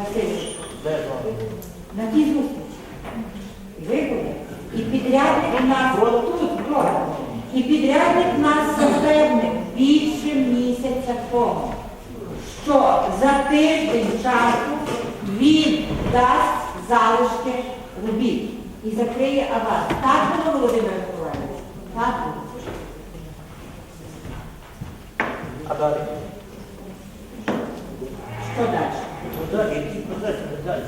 Васильович, на тій зустрічі. Ви були. І підрядник нас тут, вдома. І підрядник нас запевнив більше місяця тому, що за тиждень часу він дасть залишки робіт і закриє аванс. Так було, Володимир Миколаївич? Так було. А далі? Що далі? Далі, які процеси далі?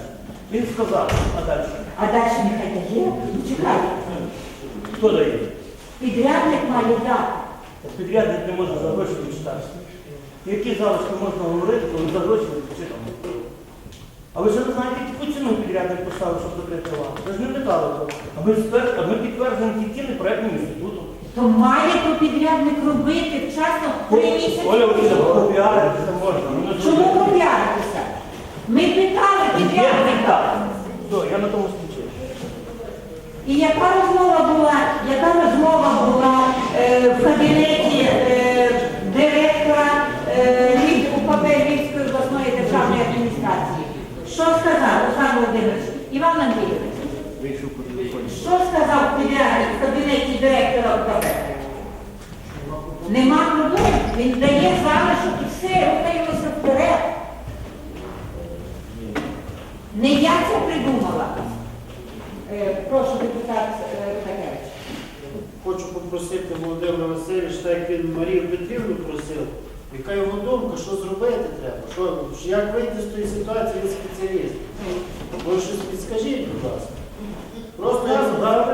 Він сказав, а далі? А далі нехай дає. Ну, Чекайте. Хто дає? Підрядник має дати. Підрядник не може за гроші відчитати. Які залишки можна говорити, коли за гроші не відчитав? А ви ж не знаєте, яку ціну підрядник поставив, щоб закрити? Ви ж не питали того. А ми, а ми підтверджуємо ті ціни проєктним інститутом. То має то підрядник робити вчасно три місяці. Оля Васильівна, попіаритися можна. Чому зробити. Ми питали підрядника. я на тому. І яка розмова була, яка розмова була е, в кабінеті е, директора е, УПП Львівської обласної державної адміністрації? Що сказав Олександр Володимирович? Іван Андрійович? Що сказав підрядник в кабінеті директора УПП? Нема проблем. Він дає залишок і все, рухаємося вперед. Не я це придумала. Е, Прошу депутат е, Рудакевич. Хочу попросити Володимира Васильовича, так як він Марію Петрівну просив, яка його думка, що зробити треба, що, як вийти з тої ситуації, він спеціаліст. Ви щось підскажіть, будь ласка. Просто я задав.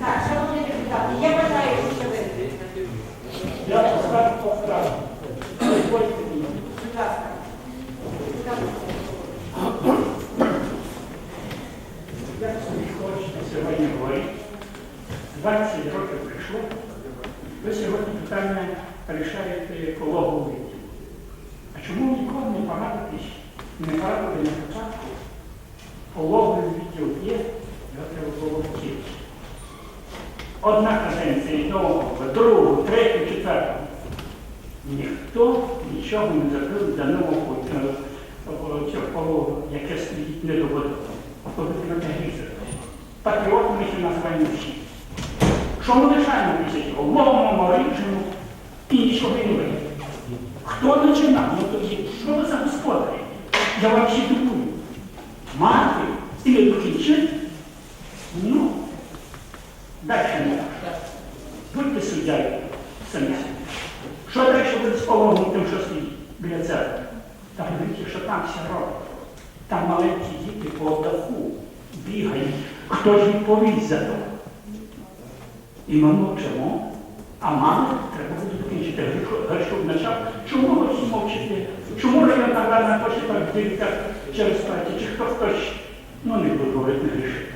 Так, шановні депутати, я вважаю, що ви. Я скажу повторю. Будь ласка. Як собі хочете сьогодні говорити? 20 років прийшло. Ви сьогодні питання рішаєте екологу відділу. А чому ніколи не порадитись, не порадили на початку? Пологовий відділ є, його треба було вчити. Одна каденція і довго, другу, третю, четверту. Ніхто нічого не зробив для нового е, е, пологу, яке стоїть. Повинно грізати. Патріотами ще називаємо всі. Що ми лишаємо після цього? Ломимо, ріжемо і нічого не вийде. Хто починав? Ну тоді, що ви за господарі? Я вам всі дивую. Мати і докінчити? Ну, далі не так. Будьте суддями самі собі. Що далі буде з пологом тим, що стоїть біля церкви? Та подивіться, що там все робить. Там маленькі діти по даху бігають. Хто ж відповість за то? І ми мовчимо, а мами треба буде закінчити. Гершов начав. Чому ви всі мовчите? Чому на точно так дивиться через праці? Чи хто хтось, ну не буду говорити, не грішить.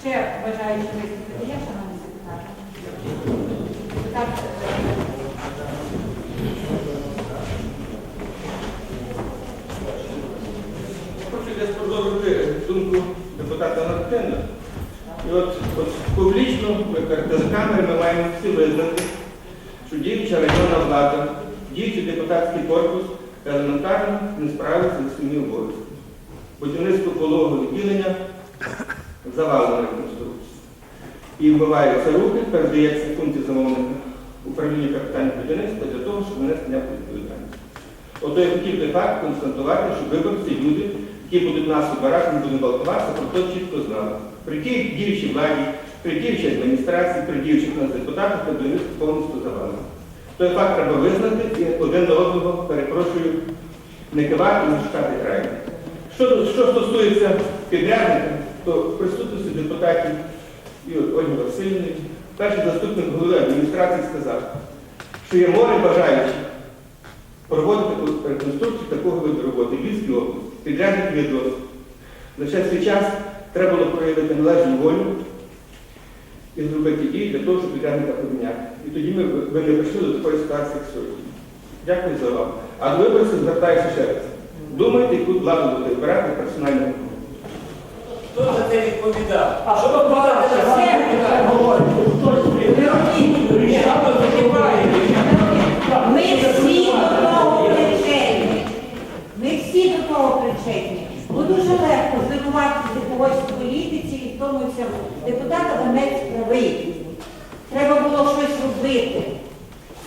Ще бажаючи виступити, є, шановні депутати? Депутат е, Хочу десь продовжити думку депутата Мартина. І от, от публічно, перед камери ми маємо всі визнати, що діюча районна влада, діючий депутатський корпус елементарно не справиться зі своїми обов'язками. Будівництво пологового відділення завалено реконструкцію. І вбиваються руки, передається функції замовника управління капітального будівництва для того, щоб внести ніяку відповідальність. Ото я хотів той факт констатувати, щоб виборці, люди, які будуть нас обирати, не будуть балкуватися, про то чітко знали. При тій діючій владі, при діючій адміністрації, при діючих нас депутатах на будівництво повністю завалено. Той факт треба визнати і один на одного, перепрошую, не кивати, не шукати краю. Що, що стосується підрядника, то в присутності депутатів і Ольги Васильівни, перший заступник голови адміністрації сказав, що є море бажаючих проводити реконструкцію такого виду роботи в Львівській області. Підрядник є. Лише в свій час треба було проявити належну волю і зробити дії для того, щоб підрядника поміняти. І тоді ми ви не прийшли до такої ситуації, як сьогодні. Дякую за увагу. А до виборців звертаюся ще раз. Думайте, яку владу будете вибирати персонально. Хто за це відповідав? А Що ви нього причетні, бо дуже легко звинуватися когось в політиці і в тому всьому. Депутата Гамець правий. Треба було щось робити.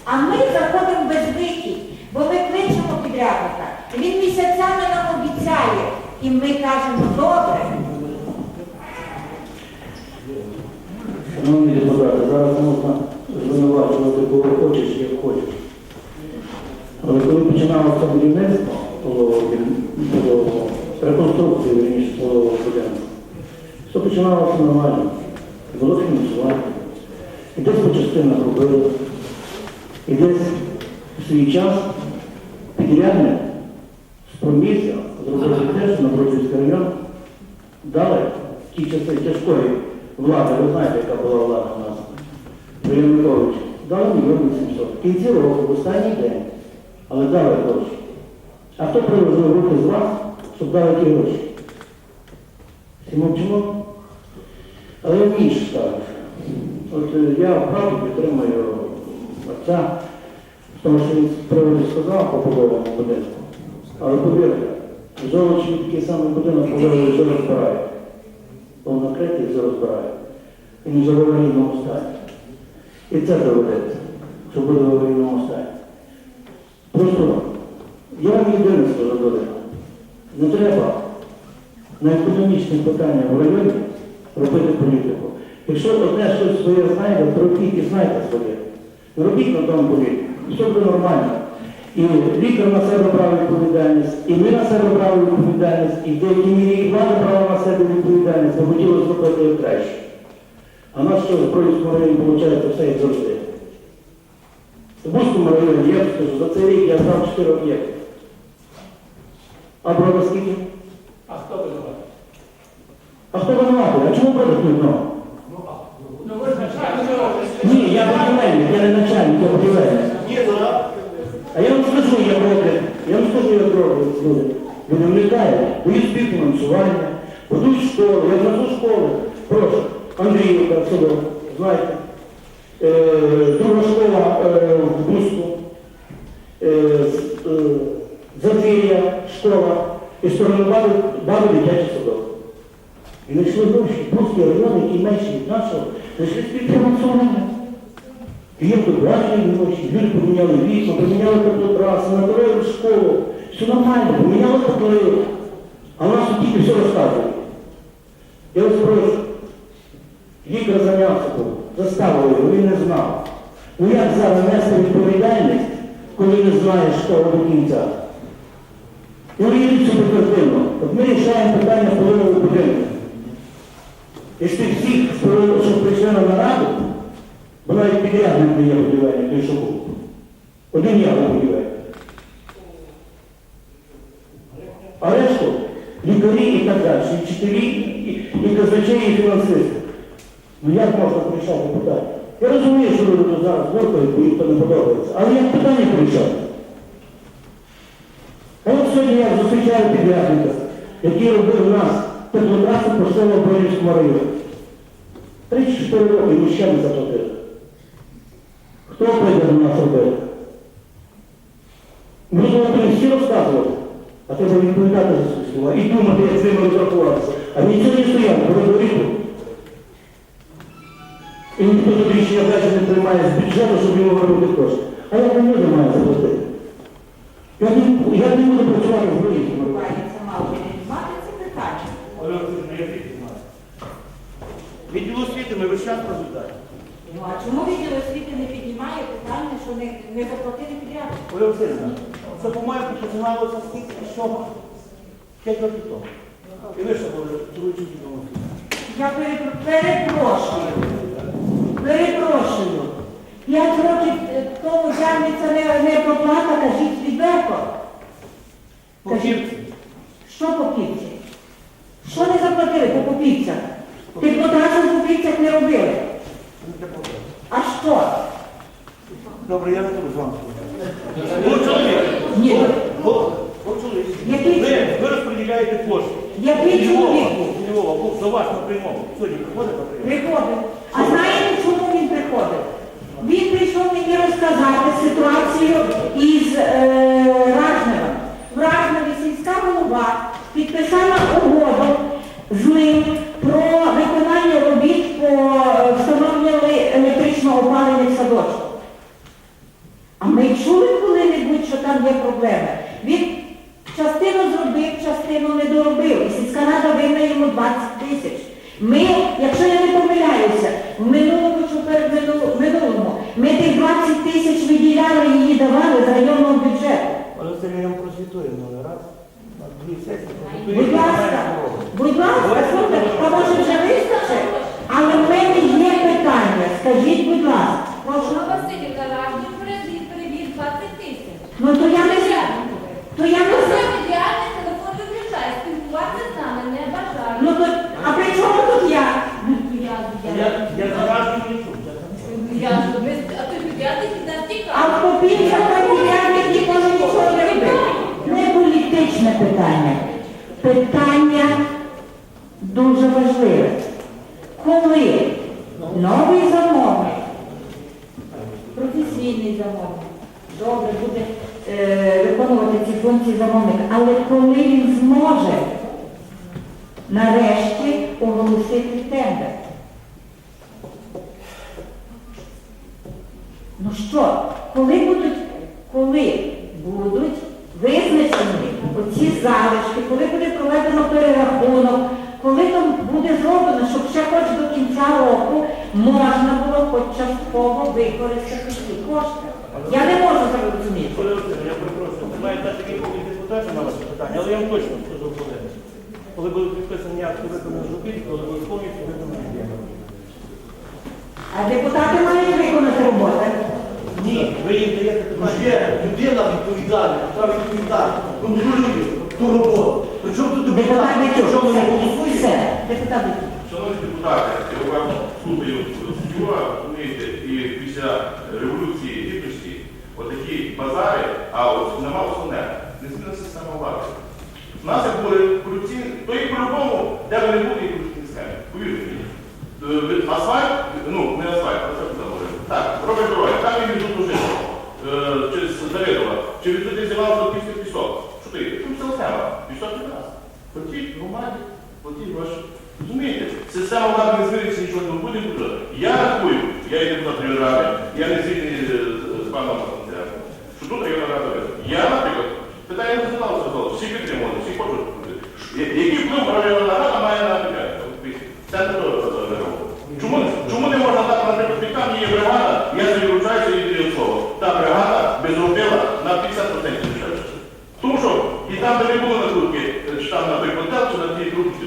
А ми заходимо без викій, бо ми кличемо підрядника. Він місяцями нам обіцяє. І ми кажемо добре. Шановні депутати, зараз можна звинувачувати кого хочеш, як хочеш. Але коли починалося будівництво, то було реконструкція верніше свого будинку, все починалося нормально. Було фінансування. І десь по частинах робили. І десь в свій час підрядник спромігся зробити те, що на Бродівський район дали ті часи тяжкої влади, ви знаєте, яка була влада у нас, при дали мільйон вісімсот. В кінці року, в останній день, але дали гроші. А хто приложив руки з вас, щоб дали ті гроші? Всі мовчимо? Але я інше ставлю. От е, я правду підтримую отця, тому, що він приводу сказав по побовому будинку. Але повірте, в Золочі такий самий будинок повели вже розбирають. Був накритий і розбирають. Він вже в аварійному стані. І це доведеться, що буде в аварійному стані. Просто я вам єдине скажу Долина. Не треба на економічні питання в районі робити політику. Якщо одне щось своє знаєте, то робіть і знайте своє. Робіть на тому політику. Все буде нормально. І лікар на себе брав відповідальність, і ми на себе брали відповідальність, і в деякій мірі і влада брала на себе відповідальність, бо хотіли зробити краще. А нас що в Бродівському районі виходить все як завжди. В Бузькому районі, я скажу, за цей рік я знав 4 об'єкти. А Брода скільки? А хто винуватий? А хто винуватий? А чому не одного? Ну ви начальник. Ні, я будівельник, я не начальник, я будівельник. Ні, ну, А я вам скажу, як роблять, я вам скажу, люди. Люди вникають, дають співфінансування, будують школи, я назву школи. Прошу, Андріївка, село, знаєте. Е, друга школа е, в Буску, е, Задвір'я, школа, і сторони баби, баби дитячий садок. І знайшли гроші. Бузький район, який менший від нашого, знайшли співфінансування. І їм тут бачили гроші, люди поміняли вікна, поміняли теплотраси, натворили школу. Все нормально, поміняли поплив. А нас тут тільки все розказують. Я вас прошу, лікар зайнявся був, заставили його, він не знав. Ну як зараз нести відповідальність, коли не знаєш того до кінця? І уявіть собі картину. От ми рішаємо питання полового будинку. Тих всіх, що прийшли на нараду, бо навіть підрядник не є будівельник, той що був. Один я будівельник. А решту лікарі і так далі, вчителі, і, і казначеї, і фінансисти. Ну як можна порішати питання? Я розумію, що люди зараз воркають, бо їм то не подобається. Але як питання порішати? Сьогодні я зустрічаю підрядника, який робив нас теплотрасу поштового Бродівському районі. 34 роки йому ще не заплатили. Хто прийде до нас робити? Ми будемо всі розказувати, а треба відповідати за свої слова і думати, як з ними розрахуватися. А він сьогодні стояв, говорить. І ніхто тут рішення не приймає з бюджету, щоб йому виробити кошти. А як люди має заплатити? Я не, я не буду працювати в звідки. Відділ освіти ми весь час розглядаємо. Ну а чому відділ освіти не піднімає питання, що не, не заплатили підрядник? Оля Васильівна, це, по-моєму, починалося скільки чого? П'ять років тому. І ви ще були керуючим відділом освіти. Я перепрошую. Перепрошую. П'ять років е, тому тягнеться не, не проплата, кажіть відверто. По кільці. Що по півці? Що не заплатили по попівцях? Теплотрасу в попівцях не робили. А що? Добре, я не буду з вами. Ні. Який Ви, ви розподіляєте кошти. Який чоловік? Львова, до вас на. Сьогодні приходить на приймову. Приходив. А знаєте, чому він приходив? Він прийшов мені розказати ситуацію із е, Ражнева. В Ражневі сільська голова підписала угоду з ним про виконання робіт по е, встановленню електричного опалення в садочку. А ми чули коли-небудь, що там є проблеми. Він частину зробив, частину не доробив. І сільська рада винна йому 20 тисяч. Ми, якщо я не помиляюся, в минулому ми тих 20 тисяч виділяли і її давали з районного бюджету. Але це ми нам просвітуємо новий раз. На дві сесії Будь ласка, будь ласка, слухайте, а може вже вистачить? Але в мене є питання, скажіть, будь ласка. Прошу. Павло Васильів, гаражний перевід, перевід 20 тисяч. Ну то я не знаю. То я не Це знаю. медіальний телефон виключає, спілкуватися з нами не бажаю. Ну то, а при чому тут я? Я, Я, я, я заражу не чув. чесно. я, ви- а ти підрядник від нас А тікав. в копійках матеріальних ніколи нічого не робив. Не політичне питання. Питання дуже важливе. Коли новий замовник, професійний замовник, добре буде е, виконувати ці функції замовника, але коли він зможе нарешті оголосити тендер? Ну що, коли будуть, коли будуть визначені оці залишки, коли буде проведено перерахунок, коли там буде зроблено, щоб ще хоч до кінця року можна було хоч частково використати ці кошти. Я не можу зрозуміти. Коли я перепрошую, ви маєте дати відповідь депутату на ваше питання, але я вам точно скажу коли. Коли будуть підписані акти виконаних робіт, коли будуть повністю виконані. А депутати мають виконати роботу. Ні, ви їм даєте питання. Є людина відповідальна, яка відповідальна, контролює ту роботу. Причому тут Депутат депутат, якщо ми не все, голосуємо. Шановні депутати, я уважно слухаю Сюра, розумієте, і після революції гідності отакі базари, а от нема основне, не зміна система влади. У нас як були корупційні, то і по-любому, де вони були, і корупційні схеми. Повірте мені. Е, Асфальт, ну не асфальт, а це куди говорили. Так, роблять дороги, там він тут уже Давидова, чи від туди зівав Франківський пісок. Що ти? Тут це схема. Пісок від нас. Платіть громаді, платіть гроші. Розумієте, система влади не зміниться, нічого не буде. буде. Я рахую, я є депутат районної ради, я не звільний з, з паном Панцером, що тут районна рада. Я, наприклад, питання не задав, всі підтримували, всі хочуть Який вплив районна рада має на бюджет? От ви- Це не то, що це не робить. Чому, чому не можна так, наприклад, від там є бригада, я собі вручаюся і даю слово. Та бригада безробила на 50% дешевше. Тому що і там, де не було накрутки, чи там, наприклад, так, чи на тій трубці,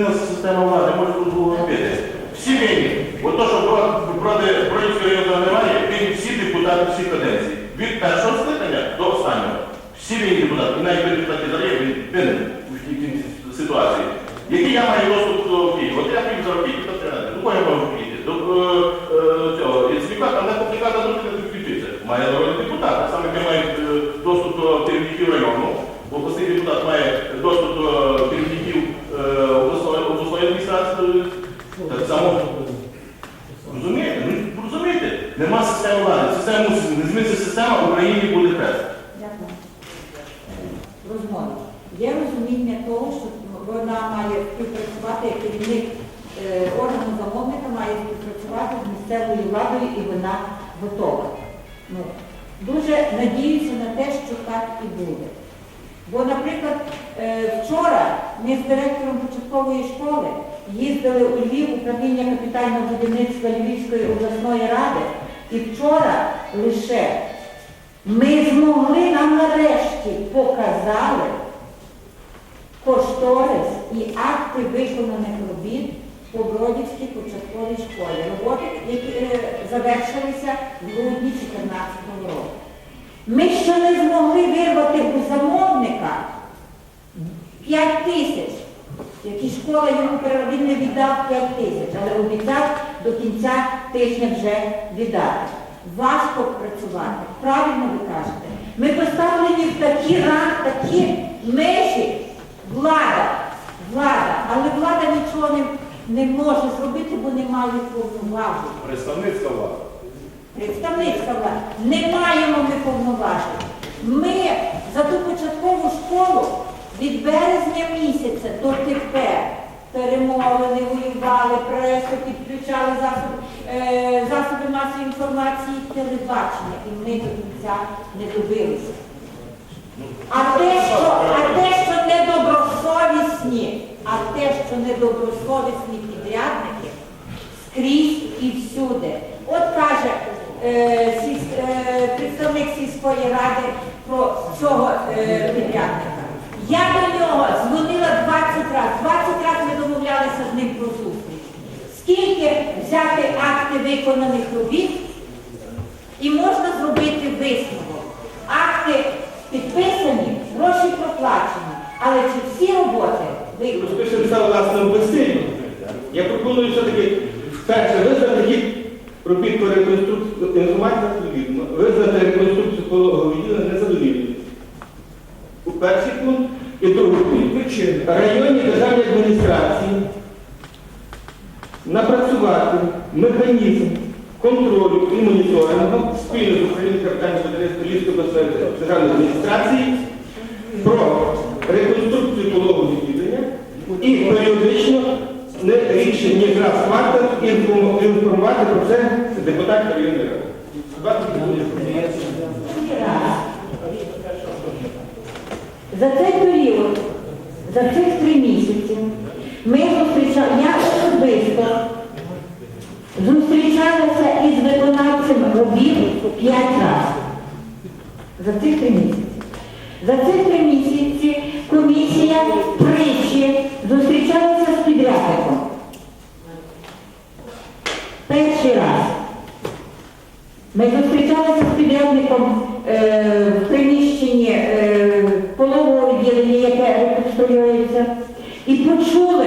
не змінилася система влади, може тут було робити. Всі винні. От то, що про- проти Бродівського району немає, винні всі депутати всі каденції. Від першого скликання до останнього. Всі винні депутати, і навіть депутати Зарєв, він винен у тій тій ситуації. Який я маю доступ до Києва? От я піду за Київ, то треба. До кого я можу підійти? До е, е, цього Яценюка, там не компліката дуже не підключиться. Має народний депутат. Так само, як я маю е, доступ до керівників району, обласний депутат має доступ до керівників е, обласної, обласної адміністрації. Так само. Розумієте? Ну, розумієте? Нема системи влади. Система мусить не зміниться система, в Україні буде. Розмови. Є розуміння того, що вона має співпрацювати як керівник е, органу замовника, має співпрацювати з місцевою владою і вона готова. Ну, дуже надіюся на те, що так і буде. Бо, наприклад, е, вчора ми з директором початкової школи їздили у Львів управління капітального будівництва Львівської обласної ради, і вчора лише ми змогли нам нарешті показали кошторис і акти виконаних робіт по Бродівській початковій школі. Роботи, які е, завершилися в грудні 2014 року. Ми ще не змогли вирвати у замовника 5 тисяч, які школа йому він не віддав 5 тисяч, але обіцяв до кінця тижня вже віддати. Важко працювати, правильно ви кажете. Ми поставлені в такі ранг, такі межі. Влада, влада, але влада нічого не, не може зробити, бо немає повноважень. Представницька влада. Представницька влада. Не маємо ми повноважень. Ми за ту початкову школу від березня місяця до тепер перемовини, воювали, пресу, підключали засоби, е, засоби масової інформації, телебачення, і ми до кінця не добилися. А те, що, а те, що недобросовісні, а те, що недобросовісні підрядники скрізь і всюди. От каже е, сільсь- е, представник сільської ради про цього е, підрядника. Я до нього дзвонила 20 разів, 20 разів ми домовлялися з ним про зустріч. Скільки взяти акти виконаних робіт, і можна зробити висновок. Акти підписані, гроші проплачені. Але чи всі роботи виконані? Розпишемо це власному безсилі. Я пропоную все-таки вперше визнати робіт по реконструкції інформація відповідно, визнати реконструкцію пологового відділення незадовільною. У перший пункт пункт. Районні державні адміністрації напрацювати механізм контролю і моніторингу спільно з капітальною будівництва Львівської обласної державної адміністрації про реконструкцію пологового відділення і періодично не рідше, ніж раз квартал інформувати про це депутатів районної ради. За цей період, за цих три місяці, ми зустрічали, я особисто зустрічалася із виконавцем робіт п'ять разів. За цих три місяці. За цих три місяці комісія тричі зустрічалася з підрядником. Перший раз. Ми зустрічалися з підрядником е, в приміщенні е, полового відділення, яке реконструюється, і почули,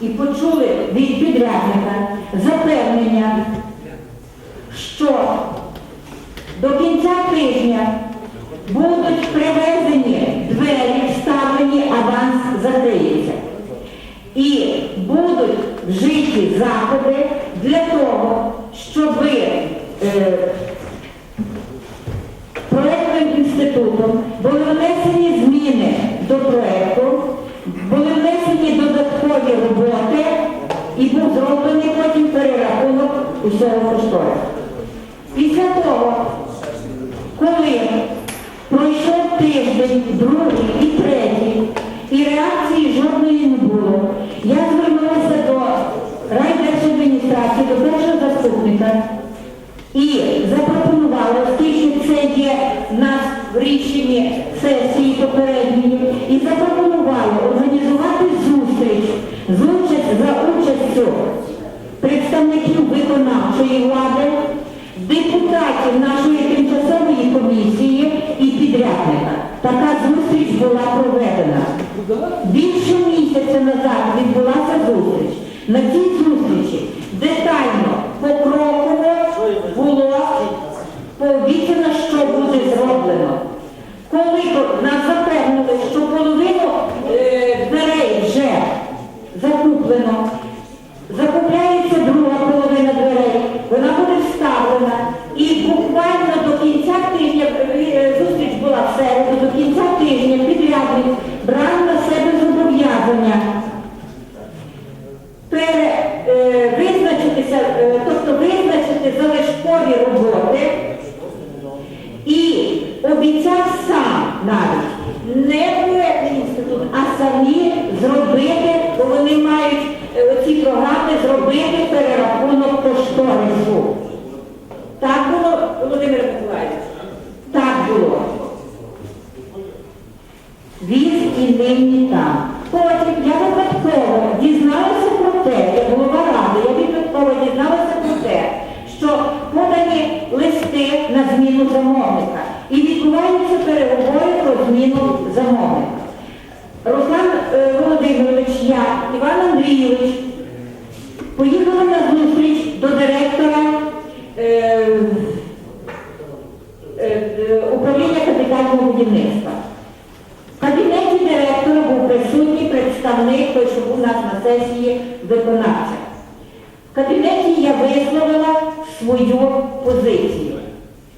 і почули від підрядника запевнення, що до кінця тижня будуть виконавчої влади, депутатів нашої тимчасової комісії і підрядника. Така зустріч була проведена. Більше місяця назад відбулася зустріч. На цій зустрічі детально, покроково було пообіцяно, що буде зроблено. Коли нас запевнили, що половину е, дверей вже закуплено, закупляється друга половина дверей, вона буде вставлена. І буквально до кінця тижня, е, зустріч була в середу, до кінця тижня підрядник брав на себе зобов'язання пере, е, визначитися, е, тобто визначити залишкові роботи і обіцяв сам навіть не проєктний інститут, а самі зробити, бо вони мають е, оці програми зробити перерахунок кошторису. Так було, Володимир Миколаївич? Так було. Він і нині там. Потім я випадково дізналася про те, я голова ради, я випадково дізналася про те, що подані листи на зміну замовника. І відбуваються переговори про зміну замовника. Руслан е, Володимирович, я, Іван Андрійович, поїхали на зустріч до директора е, е, управління капітального будівництва. В кабінеті директора був присутній представник, той, що був у нас на сесії виконавця. В кабінеті я висловила свою позицію.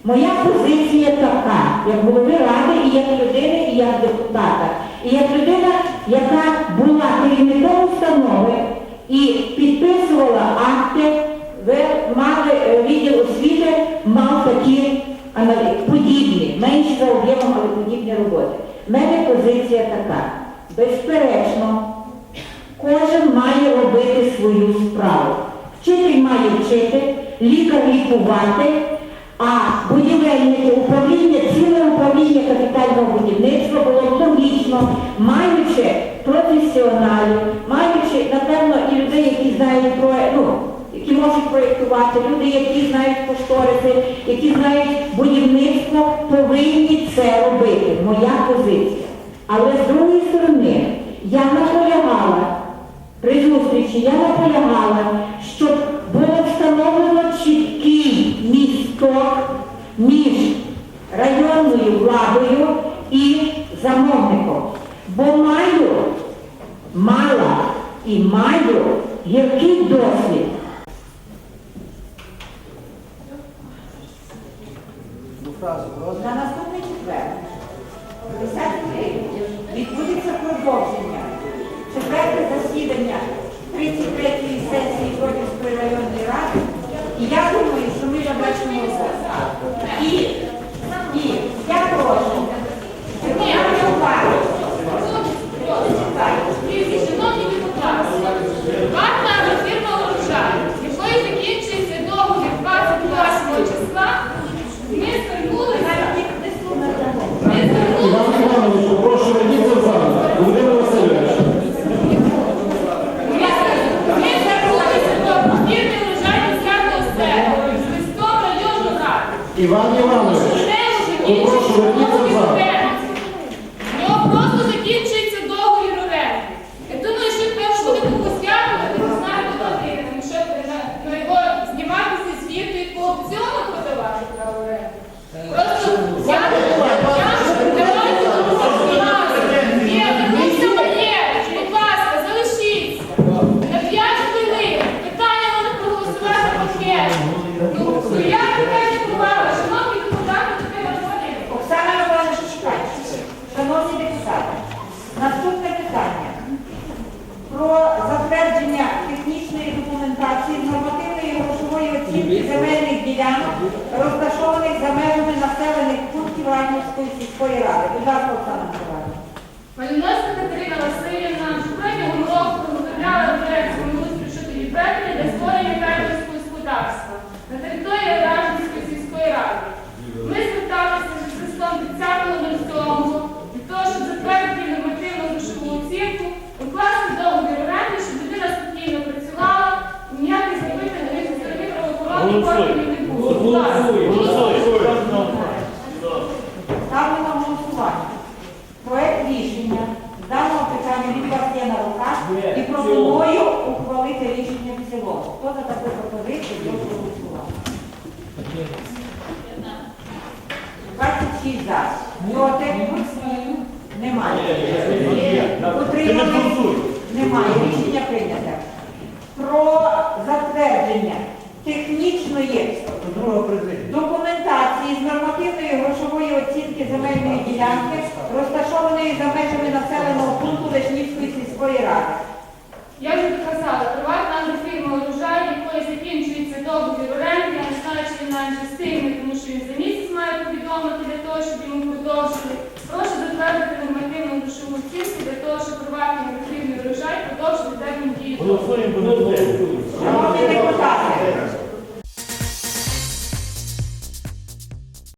Моя позиція така, як голови ради, і як людини, і як депутата, лікар а будівельники управління, ціле управління капітального будівництва було б логічно, маючи професіоналів, маючи, напевно, і людей, які знають про, ну, які можуть проєктувати, люди, які знають кошториси, які знають будівництво, повинні це робити. Моя позиція. Але з другої сторони, я наполягала, при зустрічі я наполягала, щоб районною владою і замовником. Бо маю, мала і маю гіркий досвід. На наступний четвер, 10 липня, відбудеться продовження. Четверте засідання 33-ї сесії Бродівської районної ради. І я думаю, що ми завершимо це. І, і я прошу, я не увагу. Шановні депутати, варта фірма урожай, якої закінчується договір 28 числа, ми звернулися, ми Іван звернулися, Іванович, прошу верніться в зал. Володимир Васильович. ми звернулися до фірми урожай міського себе з листом районної ради. Іван Іванович. Попрошу, верніться в зал. У нього просто закінчується договір оренди. Я думаю, що тепер що буде комусь дякувати, не знаю, хто ти, тому що на- на його зніматися звідти і по аукціону продавати право оренди. Просто я я давайте Ні, вернуться моє, будь ласка, залишіться. На 5 хвилин. Питання можна проголосувати пакет. Ну, я питання увага, шановні депутати, тепер розповідаю. Оксана Романовна Шишкай. Шановні депутати, наступне питання про затвердження технічної документації з нормативної грошової оцінки земельних ділянок, розташованих за межами населених пунктів сільської ради. Будь ласка, Оксана Миколаївна. Маліновська Катерина Васильівна протягом року виготовляла проект землеустрою щодо відведення для створення фермерського господарства на території Ражницької сільської ради. Ми зверталися з листом 30.07 для того, щоб затвердити нормативну грошову оцінку, укласти договір оренди, щоб людина спокійно працювала, ніяких запитань на рівні сторони правоохоронних органів не було. Будь ласка, Ставлю на голосування. Проект рішення з даного питання від вас є на руках і пропоную ухвалити рішення в цілому. Хто за таку пропозицію, прошу голосувати. 26 за. Проти? Немає. Утримались? Немає. Рішення прийнято. Про затвердження технічної документації з нормативної грошової оцінки земельної ділянки, розташованої за межами населеного пункту Лешнівської сільської ради. Я вже казала, приватна агрофірма урожай, якої закінчується договір оренди, я не знаю, чи Продовжую. Прошу затвердити нормативну грошову оцінку для того, щоб приватний потрібний врожай продовжити термін дії. Голосуємо, будемо. Шановні депутати,